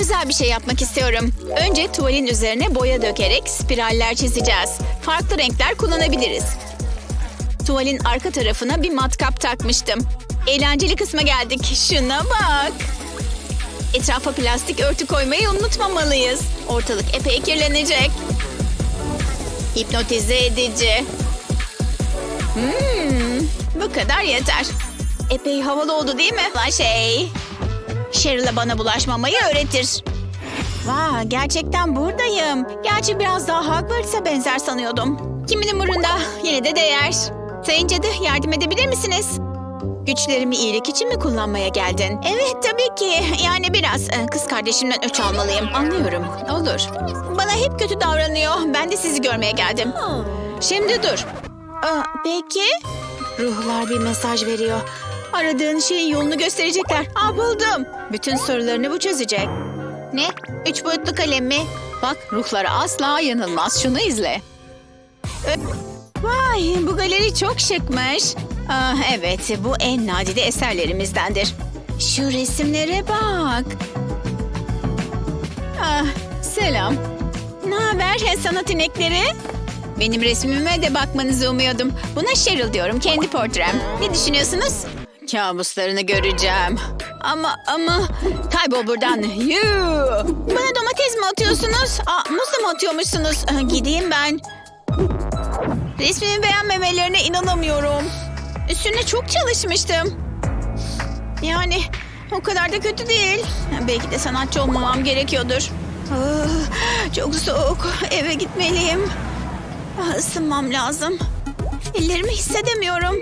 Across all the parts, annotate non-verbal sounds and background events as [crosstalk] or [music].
Özel bir şey yapmak istiyorum. Önce tuvalin üzerine boya dökerek spiraller çizeceğiz. Farklı renkler kullanabiliriz. Tuvalin arka tarafına bir matkap takmıştım. Eğlenceli kısma geldik. Şuna bak. Etrafa plastik örtü koymayı unutmamalıyız. Ortalık epey kirlenecek. Hipnotize edici. Hmm, bu kadar yeter. Epey havalı oldu değil mi? Lan şey. Cheryl'a bana bulaşmamayı öğretir. Vay gerçekten buradayım. Gerçi biraz daha Hogwarts'a benzer sanıyordum. Kimin umurunda? Yine de değer. Sayın Cadı yardım edebilir misiniz? Güçlerimi iyilik için mi kullanmaya geldin? Evet tabii ki. Yani biraz e, kız kardeşimden öç almalıyım. Anlıyorum. Olur. Bana hep kötü davranıyor. Ben de sizi görmeye geldim. Şimdi dur. Aa, peki. Ruhlar bir mesaj veriyor. Aradığın şeyin yolunu gösterecekler. Aa buldum. Bütün sorularını bu çözecek. Ne? Üç boyutlu kalem mi? Bak ruhlara asla yanılmaz. Şunu izle. Ö- Vay bu galeri çok şıkmış. Ah, evet bu en nadide eserlerimizdendir. Şu resimlere bak. Ah, selam. Ne haber sanat inekleri? Benim resmime de bakmanızı umuyordum. Buna Cheryl diyorum, kendi portrem. Ne düşünüyorsunuz? Kabuslarını göreceğim. Ama ama kaybol buradan. Yuu. Bana domates mi atıyorsunuz? Aa, muz mı atıyormuşsunuz? Gideyim ben. Resmimi beğenmemelerine inanamıyorum. Üstüne çok çalışmıştım. Yani o kadar da kötü değil. Belki de sanatçı olmamam gerekiyordur. Ah, çok soğuk. Eve gitmeliyim. Ah, Isınmam lazım. Ellerimi hissedemiyorum.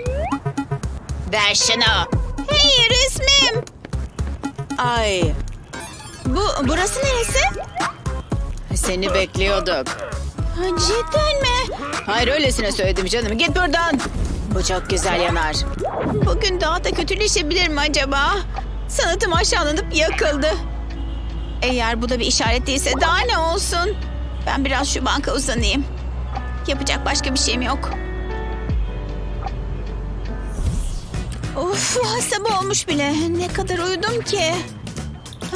Ver şunu. Hey resmim. Ay. Bu burası neresi? Seni bekliyorduk. Cidden mi? Hayır öylesine söyledim canım. Git buradan. Bu çok güzel yanar. Bugün daha da kötüleşebilir mi acaba? Sanatım aşağılanıp yakıldı. Eğer bu da bir işaret değilse daha ne olsun? Ben biraz şu banka uzanayım. Yapacak başka bir şeyim yok. Of sabah olmuş bile. Ne kadar uyudum ki?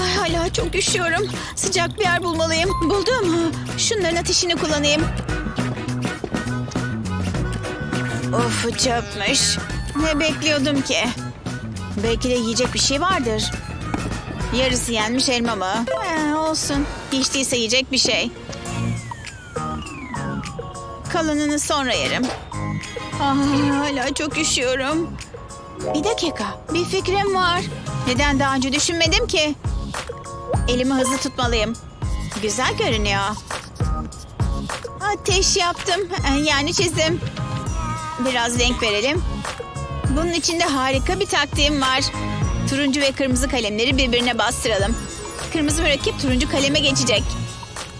Ay, hala çok üşüyorum. Sıcak bir yer bulmalıyım. Buldum. Şunların ateşini kullanayım. Of çöpmüş. Ne bekliyordum ki? Belki de yiyecek bir şey vardır. Yarısı yenmiş elma mı? Ee, olsun. Hiç yiyecek bir şey. Kalanını sonra yerim. Ah, hala çok üşüyorum. Bir dakika, bir fikrim var. Neden daha önce düşünmedim ki? Elimi hızlı tutmalıyım. Güzel görünüyor. Ateş yaptım, Ee, yani çizdim. Biraz renk verelim. Bunun içinde harika bir taktiğim var. Turuncu ve kırmızı kalemleri birbirine bastıralım. Kırmızı mürekkep turuncu kaleme geçecek.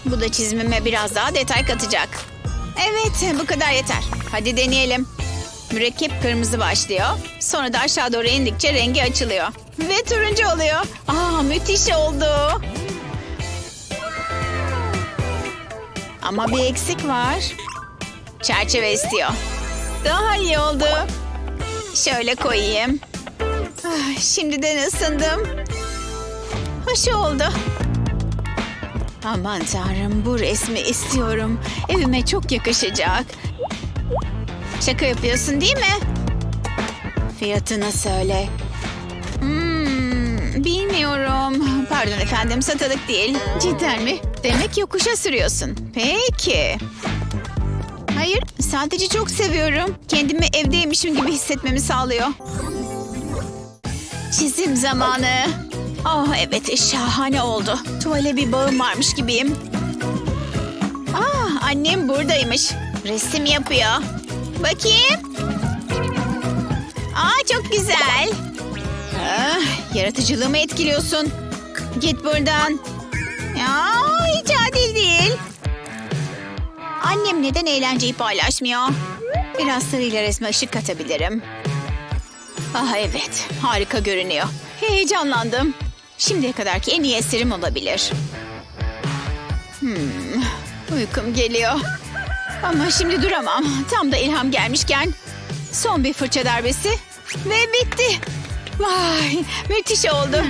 Bu da çizimime biraz daha detay katacak. Evet, bu kadar yeter. Hadi deneyelim. Mürekkep kırmızı başlıyor. Sonra da aşağı doğru indikçe rengi açılıyor. Ve turuncu oluyor. Aa, müthiş oldu. Ama bir eksik var. Çerçeve istiyor. Daha iyi oldu. Şöyle koyayım. Ah, Şimdiden ısındım. Hoş oldu. Aman tanrım bu resmi istiyorum. Evime çok yakışacak. Şaka yapıyorsun değil mi? Fiyatını söyle. Hmm, bilmiyorum. Pardon efendim satılık değil. Cidden mi? Demek yokuşa sürüyorsun. Peki. Hayır, sadece çok seviyorum. Kendimi evdeymişim gibi hissetmemi sağlıyor. Çizim zamanı. Oh evet, şahane oldu. Tuvale bir bağım varmış gibiyim. Ah, annem buradaymış. Resim yapıyor. Bakayım. Aa, çok güzel. Ah, yaratıcılığımı etkiliyorsun. Git buradan. Ya, hiç adil değil. Annem neden eğlenceyi paylaşmıyor? Biraz sarıyla resme ışık katabilirim. Ah evet, harika görünüyor. Heyecanlandım. Şimdiye kadarki en iyi eserim olabilir. Hmm, uykum geliyor. Ama şimdi duramam. Tam da ilham gelmişken. Son bir fırça darbesi. Ve bitti. Vay, müthiş oldu.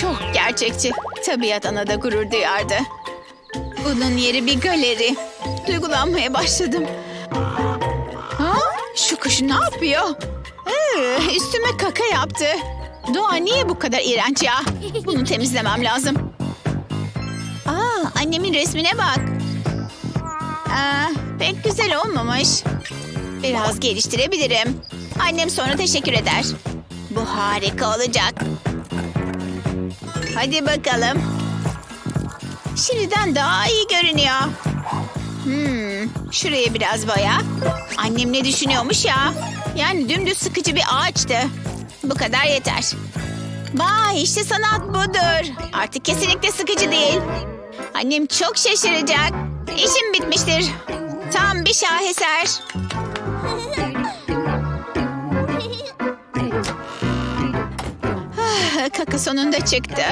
Çok gerçekçi. Tabiat ana da gurur duyardı. Bunun yeri bir galeri. Duygulanmaya başladım. Ha? Şu kuş ne yapıyor? Ee, üstüme kaka yaptı. Doğa niye bu kadar iğrenç ya? Bunu temizlemem lazım. Aa, annemin resmine bak. Aa, pek güzel olmamış. Biraz geliştirebilirim. Annem sonra teşekkür eder. Bu harika olacak. Hadi bakalım. Şimdiden daha iyi görünüyor. Hmm, şuraya biraz boya. Annem ne düşünüyormuş ya? Yani dümdüz sıkıcı bir ağaçtı. Bu kadar yeter. Vay işte sanat budur. Artık kesinlikle sıkıcı değil. Annem çok şaşıracak. İşim bitmiştir. Tam bir şaheser. Ah, Kaka sonunda çıktı.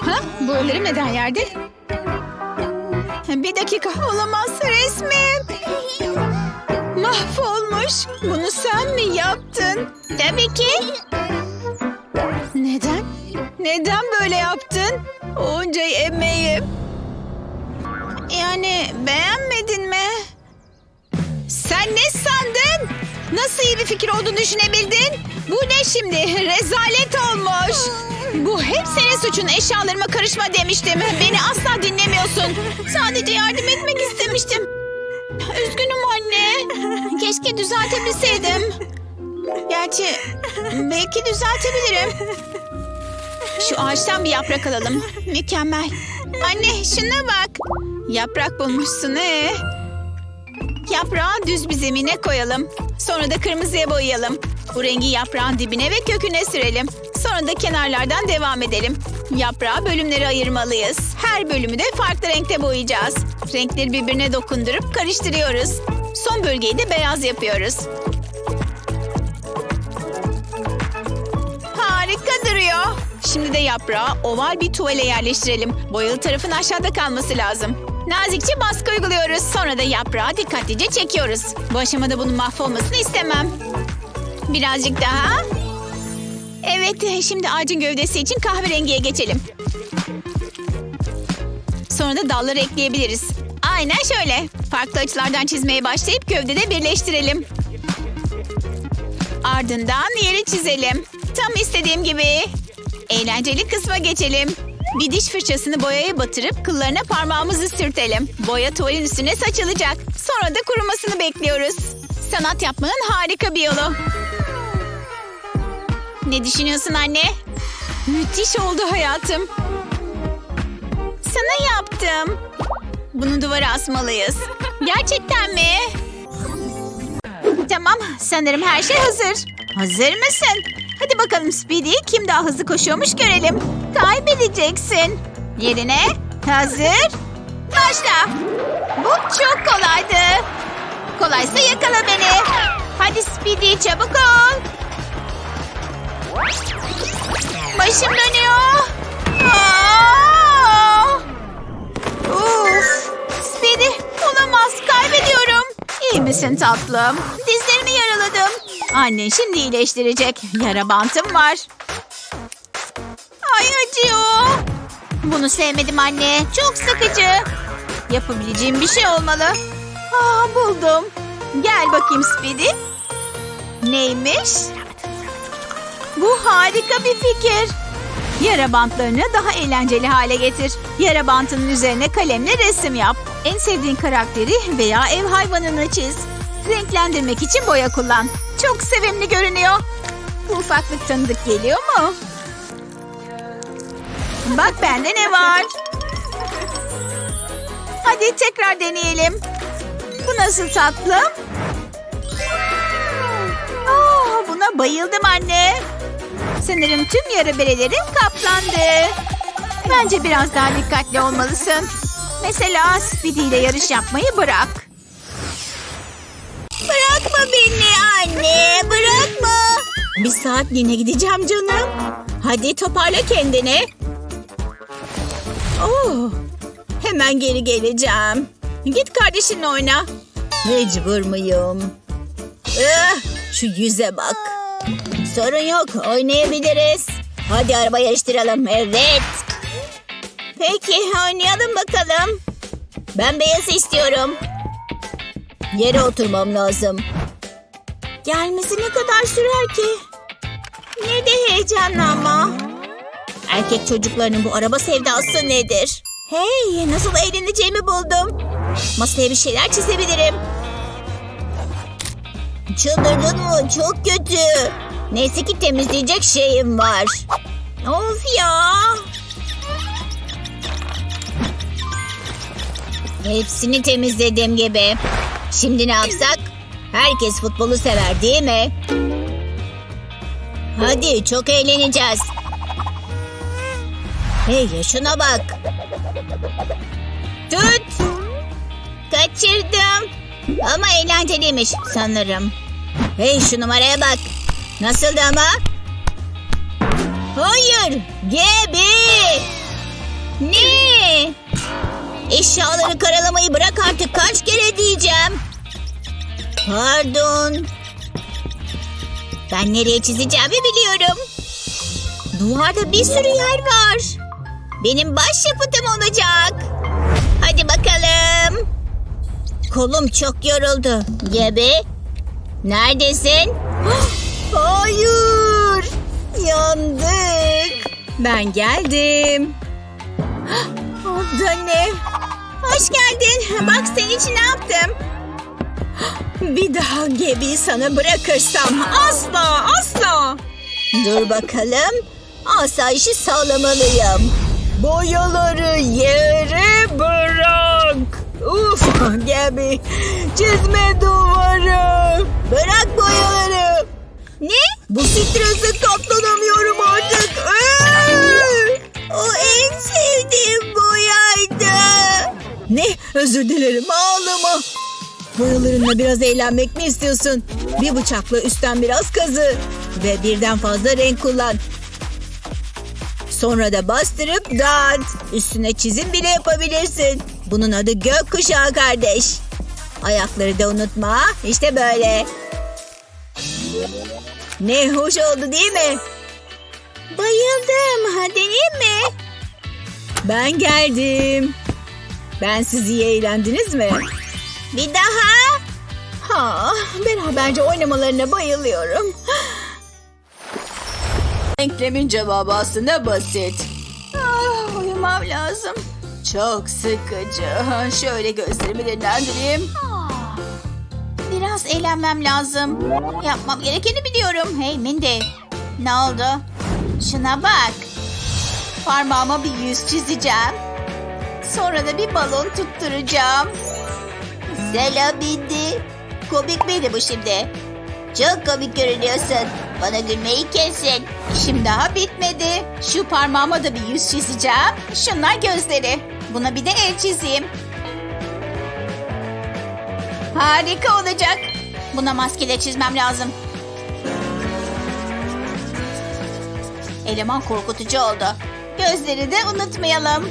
Ha? Boyalarım neden yerde? Bir dakika olamaz resmim. Mahvolmuş. Bunu sen mi yaptın? Tabii ki. Neden? Neden böyle yaptın? Onca emeğim. Yani beğenmedin mi? Sen ne sandın? Nasıl iyi bir fikir olduğunu düşünebildin? Bu ne şimdi? Rezalet olmuş. Bu hep senin suçun. Eşyalarıma karışma demiştim. Beni asla dinlemiyorsun. Sadece yardım etmek istemiştim. Üzgünüm anne. Keşke düzeltebilseydim. Gerçi belki düzeltebilirim. Şu ağaçtan bir yaprak alalım. Mükemmel. Anne şuna bak. Yaprak bulmuşsun ee. Yaprağı düz bir zemine koyalım. Sonra da kırmızıya boyayalım. Bu rengi yaprağın dibine ve köküne sürelim. Sonra da kenarlardan devam edelim. Yaprağı bölümlere ayırmalıyız. Her bölümü de farklı renkte boyayacağız. Renkleri birbirine dokundurup karıştırıyoruz. Son bölgeyi de beyaz yapıyoruz. Harika duruyor. Şimdi de yaprağı oval bir tuvale yerleştirelim. Boyalı tarafın aşağıda kalması lazım. Nazikçe baskı uyguluyoruz. Sonra da yaprağı dikkatlice çekiyoruz. Bu aşamada bunun mahvolmasını istemem. Birazcık daha. Evet, şimdi ağacın gövdesi için kahverengiye geçelim. Sonra da dalları ekleyebiliriz. Aynen şöyle. Farklı açılardan çizmeye başlayıp gövdede birleştirelim. Ardından yeri çizelim. Tam istediğim gibi. Eğlenceli kısma geçelim. Bir diş fırçasını boyaya batırıp kıllarına parmağımızı sürtelim. Boya tuvalin üstüne saçılacak. Sonra da kurumasını bekliyoruz. Sanat yapmanın harika bir yolu. Ne düşünüyorsun anne? Müthiş oldu hayatım. Sana yaptım. Bunu duvara asmalıyız. Gerçekten mi? Tamam, sanırım her şey hazır. Hazır mısın? Hadi bakalım Speedy, kim daha hızlı koşuyormuş görelim. Kaybedeceksin. Yerine hazır. Başla. Bu çok kolaydı. Kolaysa yakala beni. Hadi Speedy, çabuk ol. Başım dönüyor. Uf. Speedy, olamaz. Kaybediyorum. İyi misin tatlım? Yaraladım. Annen şimdi iyileştirecek. Yara bantım var. Ay acıyor. Bunu sevmedim anne. Çok sıkıcı. Yapabileceğim bir şey olmalı. Aa, buldum. Gel bakayım Speedy. Neymiş? Bu harika bir fikir. Yara bantlarını daha eğlenceli hale getir. Yara bantının üzerine kalemle resim yap. En sevdiğin karakteri veya ev hayvanını çiz. Renklendirmek için boya kullan. Çok sevimli görünüyor. Bu ufaklık tanıdık geliyor mu? Bak bende ne var? Hadi tekrar deneyelim. Bu nasıl tatlım? Aa, buna bayıldım anne. Sanırım tüm yara berelerim kaplandı. Bence biraz daha dikkatli olmalısın. Mesela Speedy ile yarış yapmayı bırak. Anne, bırakma. Bir saatliğine gideceğim canım. Hadi toparla kendini. Oh, hemen geri geleceğim. Git kardeşinle oyna. Mecbur muyum? Eh, şu yüze bak. Sorun yok, oynayabiliriz. Hadi araba yarıştıralım. Evet. Peki oynayalım bakalım. Ben beyaz istiyorum. Yere oturmam lazım. Gelmesi ne kadar sürer ki? Ne de heyecanlı ama. Erkek çocuklarının bu araba sevdası nedir? Hey nasıl eğleneceğimi buldum. Masaya bir şeyler çizebilirim. Çıldırdın mı? Çok kötü. Neyse ki temizleyecek şeyim var. Of ya. Hepsini temizledim gibi. Şimdi ne yapsak? Herkes futbolu sever değil mi? Hadi çok eğleneceğiz. Hey ya şuna bak. Tut. Kaçırdım. Ama eğlenceliymiş sanırım. Hey şu numaraya bak. Nasıldı ama? Hayır. Gibi. Ne? Eşyaları karalamayı bırak artık kaç kere diyeceğim. Pardon. Ben nereye çizeceğimi biliyorum. Duvarda bir sürü yer var. Benim baş yapıtım olacak. Hadi bakalım. Kolum çok yoruldu. Gebe. Neredesin? [gasps] Hayır. Yandık. Ben geldim. [gasps] O ne? Hoş geldin. Bak senin için ne yaptım? Bir daha Gebi sana bırakırsam asla asla. Dur bakalım. Asayişi sağlamalıyım. Boyaları yere bırak. Uf Gebi çizme duvarı. Bırak boyaları. Ne? Bu strese katlanamıyorum artık. O en sevdiğim boyaydı. Ne özür dilerim ağlama. Boyalarınla biraz eğlenmek mi istiyorsun? Bir bıçakla üstten biraz kazı. Ve birden fazla renk kullan. Sonra da bastırıp dağıt. Üstüne çizim bile yapabilirsin. Bunun adı gökkuşağı kardeş. Ayakları da unutma. İşte böyle. Ne hoş oldu değil mi? Bayıldım. Ha, deneyeyim mi? Ben geldim. Ben siz iyi eğlendiniz mi? Bir daha. Ha, beraberce oynamalarına bayılıyorum. Denklemin cevabı aslında basit. Ah, uyumam lazım. Çok sıkıcı. Şöyle gözlerimi dinlendireyim. Ah, Biraz eğlenmem lazım. Yapmam gerekeni biliyorum. Hey Mindy. Ne oldu? Şuna bak. Parmağıma bir yüz çizeceğim. Sonra da bir balon tutturacağım. Selam Mindy. Komik miydi bu şimdi? Çok komik görünüyorsun. Bana gülmeyi kesin. İşim daha bitmedi. Şu parmağıma da bir yüz çizeceğim. Şunlar gözleri. Buna bir de el çizeyim. Harika olacak. Buna maskele çizmem lazım. Eleman korkutucu oldu. Gözleri de unutmayalım.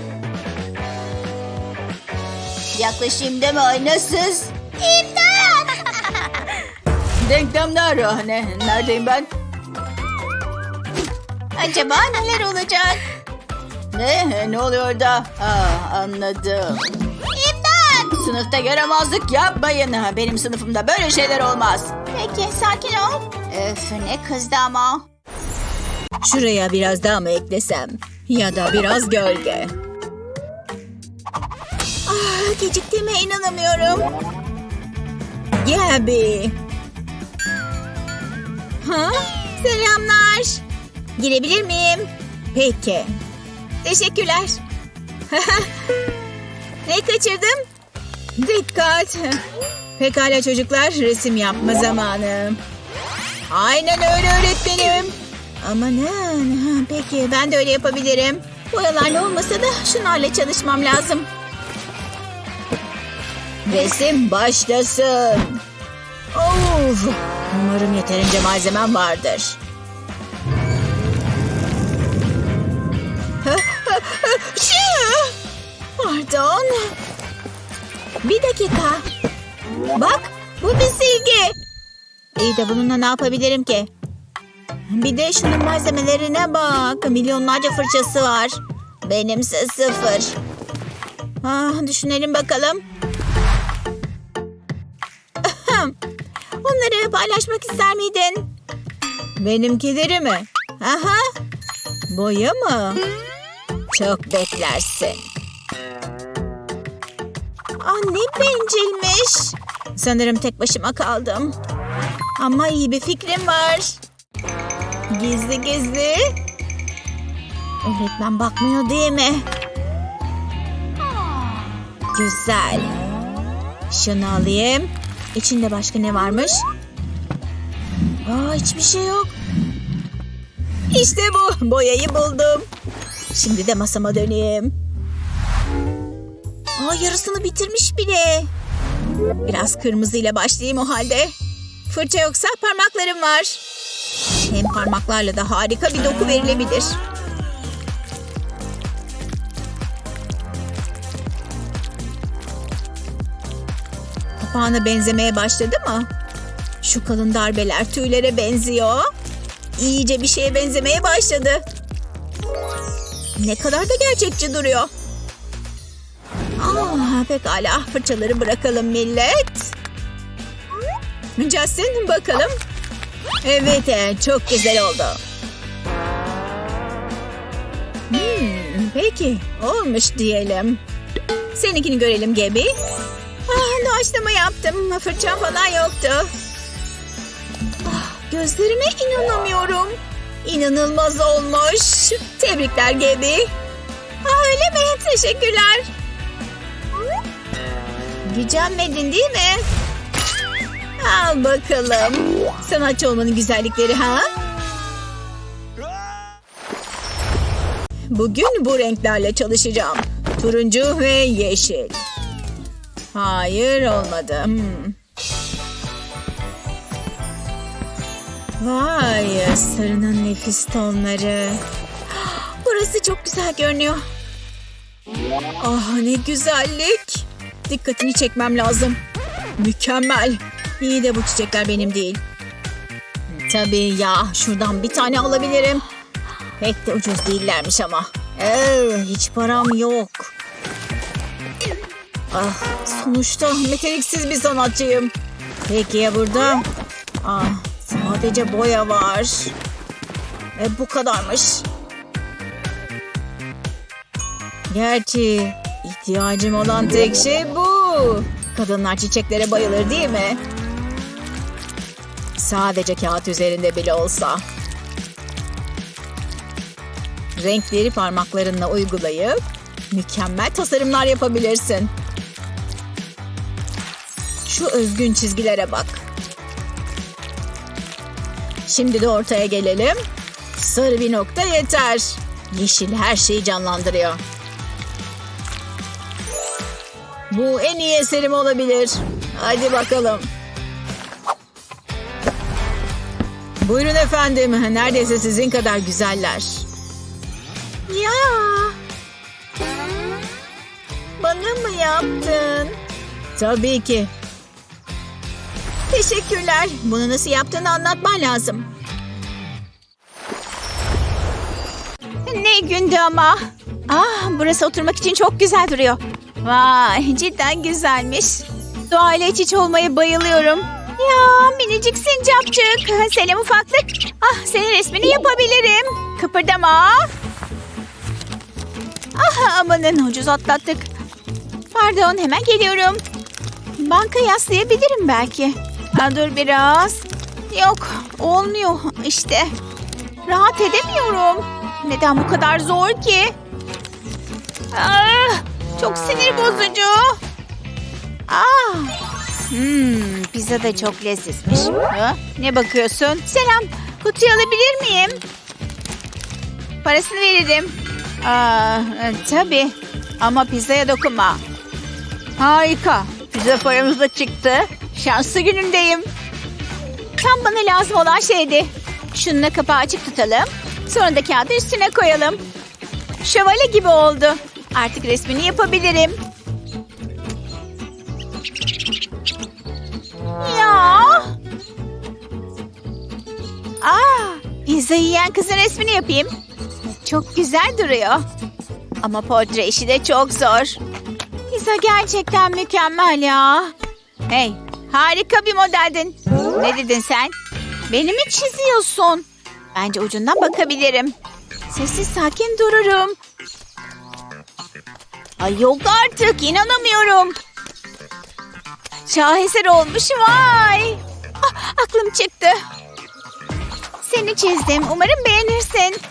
Yaklaşayım deme aynasız. İmdat! [laughs] Denklemler ah, ne? Neredeyim ben? Acaba neler olacak? Ne? Ne oluyor da? Aa, anladım. İmdat! Sınıfta yaramazlık yapmayın. Benim sınıfımda böyle şeyler olmaz. Peki sakin ol. Öf ne kızdı ama. Şuraya biraz daha mı eklesem? Ya da biraz gölge. Ah, geciktiğime inanamıyorum. Gabi. Ha? Selamlar. Girebilir miyim? Peki. Teşekkürler. [laughs] ne kaçırdım? Dikkat. Pekala çocuklar resim yapma zamanı. Aynen öyle öğretmenim. Amanın. Peki ben de öyle yapabilirim. Boyalarla olmasa da şunlarla çalışmam lazım. Resim başlasın. Of. Umarım yeterince malzemem vardır. [laughs] Pardon. Bir dakika. Bak bu bir silgi. İyi de bununla ne yapabilirim ki? Bir de şunun malzemelerine bak. Milyonlarca fırçası var. Benimse sıfır. Ah, düşünelim bakalım. Onları paylaşmak ister miydin? Benimkileri mi? Aha. Boya mı? Çok beklersin. Ah ne bencilmiş. Sanırım tek başıma kaldım. Ama iyi bir fikrim var. Gizli gizli. Öğretmen bakmıyor değil mi? Güzel. Şunu alayım. İçinde başka ne varmış? Aa, hiçbir şey yok. İşte bu. Boyayı buldum. Şimdi de masama döneyim. Aa, yarısını bitirmiş bile. Biraz kırmızıyla başlayayım o halde. Fırça yoksa parmaklarım var. Hem parmaklarla da harika bir doku verilebilir. Kapağına benzemeye başladı mı? Şu kalın darbeler tüylere benziyor. İyice bir şeye benzemeye başladı. Ne kadar da gerçekçi duruyor. Aa, pekala fırçaları bırakalım millet. Justin bakalım. Evet e, çok güzel oldu. Hmm, peki olmuş diyelim. Seninkini görelim Gebi. Ah, doğaçlama yaptım. Fırçam falan yoktu. Ah, gözlerime inanamıyorum. İnanılmaz olmuş. Tebrikler Gebi. Ah, öyle mi? Teşekkürler. Gücenmedin değil mi? Al bakalım. Sanatçı olmanın güzellikleri ha? Bugün bu renklerle çalışacağım. Turuncu ve yeşil. Hayır olmadı. Hmm. Vay sarının nefis tonları. [gasps] Burası çok güzel görünüyor. Ah ne güzellik. Dikkatini çekmem lazım. Mükemmel. İyi de bu çiçekler benim değil. Tabii ya şuradan bir tane alabilirim. Pek de ucuz değillermiş ama. Ee, hiç param yok. Ah, sonuçta meteliksiz bir sanatçıyım. Peki ya burada? Ah, sadece boya var. E, bu kadarmış. Gerçi ihtiyacım olan tek şey bu. Kadınlar çiçeklere bayılır değil mi? Sadece kağıt üzerinde bile olsa. Renkleri parmaklarınla uygulayıp mükemmel tasarımlar yapabilirsin. Şu özgün çizgilere bak. Şimdi de ortaya gelelim. Sarı bir nokta yeter. Yeşil her şeyi canlandırıyor. Bu en iyi eserim olabilir. Hadi bakalım. Buyurun efendim. Neredeyse sizin kadar güzeller. Ya. Bana mı yaptın? Tabii ki. Teşekkürler. Bunu nasıl yaptığını anlatman lazım. Ne gündü ama. Ah, burası oturmak için çok güzel duruyor. Vay, cidden güzelmiş. Doğayla iç içe olmaya bayılıyorum. Ya minicik sincapçık. Selam ufaklık. Ah, senin resmini yapabilirim. Kıpırdama. Ah, amanın ucuz atlattık. Pardon, hemen geliyorum. Banka yaslayabilirim belki. Ha, dur biraz. Yok, olmuyor işte. Rahat edemiyorum. Neden bu kadar zor ki? Ah, çok sinir bozucu. Ah. Hmm, pizza da çok lezzetmiş. Ne bakıyorsun? Selam, kutuyu alabilir miyim? Parasını veririm. Aa, e, tabii. Ama pizzaya dokunma. Harika. Pizza paramız da çıktı. Şanslı günündeyim. Tam bana lazım olan şeydi. Şununla kapağı açık tutalım. Sonra da kağıdı üstüne koyalım. Şövalye gibi oldu. Artık resmini yapabilirim. Ya. Aa, Pizza yiyen kızın resmini yapayım. Çok güzel duruyor. Ama portre işi de çok zor. Pizza gerçekten mükemmel ya. Hey, harika bir modeldin. Ne dedin sen? Beni mi çiziyorsun? Bence ucundan bakabilirim. Sessiz sakin dururum. Ay yok artık inanamıyorum. Şaheser olmuş vay. Ah, aklım çıktı. Seni çizdim. Umarım beğenirsin.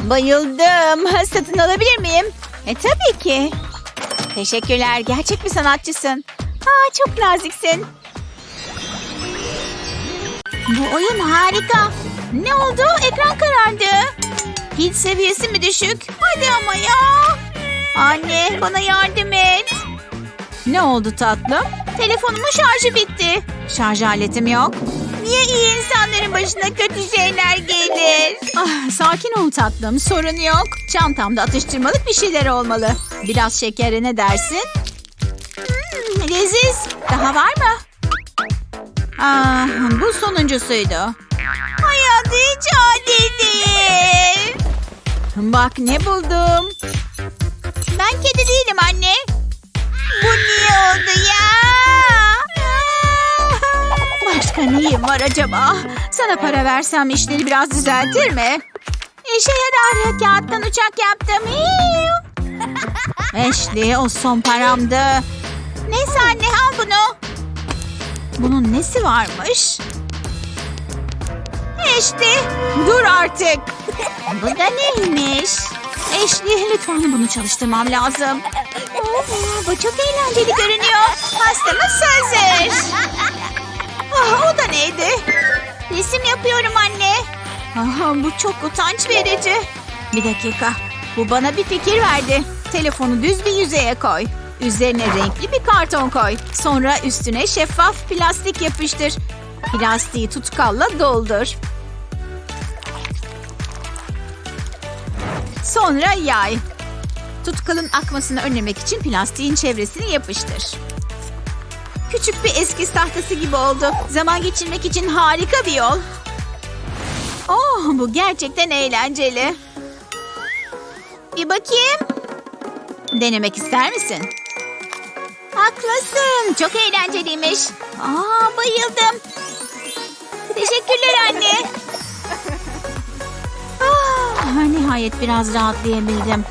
Bayıldım. [laughs] Satın alabilir miyim? E tabii ki. Teşekkürler. Gerçek bir sanatçısın. Aa, çok naziksin. Bu oyun harika. Ne oldu? Ekran karardı. Pil seviyesi mi düşük? Hadi ama ya. Anne bana yardım et. Ne oldu tatlım? Telefonumun şarjı bitti. Şarj aletim yok. Niye iyi insanların başına kötü şeyler gelir? Ah, sakin ol tatlım sorun yok. Çantamda atıştırmalık bir şeyler olmalı. Biraz şekere ne dersin? Leziz. Daha var mı? Ah, bu sonuncusuydu. Hayat hiç. Bak ne buldum. Ben kedi değilim anne. Bu niye oldu ya? Başka neyim var acaba? Sana para versem işleri biraz düzeltir mi? İşe yarar kağıttan uçak yaptım. Ashley [laughs] o son paramdı. Neyse anne al bunu. Bunun nesi varmış? Ashley dur artık. [laughs] Bu da neymiş? Ashley lütfen bunu çalıştırmam lazım. Oo, bu çok eğlenceli görünüyor. Pastamız hazır. Ah, o da neydi? Resim yapıyorum anne. Aha, bu çok utanç verici. Bir dakika. Bu bana bir fikir verdi. Telefonu düz bir yüzeye koy. Üzerine renkli bir karton koy. Sonra üstüne şeffaf plastik yapıştır. Plastiği tutkalla doldur. Sonra yay. Tutkalın akmasını önlemek için plastiğin çevresini yapıştır. Küçük bir eskiz tahtası gibi oldu. Zaman geçirmek için harika bir yol. Oh bu gerçekten eğlenceli. Bir bakayım. Denemek ister misin? Haklısın. Çok eğlenceliymiş. Aa bayıldım. Teşekkürler anne. Ah, nihayet biraz rahatlayabildim.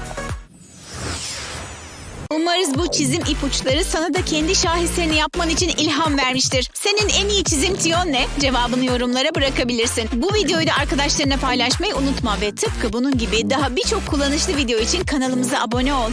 Umarız bu çizim ipuçları sana da kendi şaheserini yapman için ilham vermiştir. Senin en iyi çizim tiyon ne? Cevabını yorumlara bırakabilirsin. Bu videoyu da arkadaşlarına paylaşmayı unutma ve tıpkı bunun gibi daha birçok kullanışlı video için kanalımıza abone ol.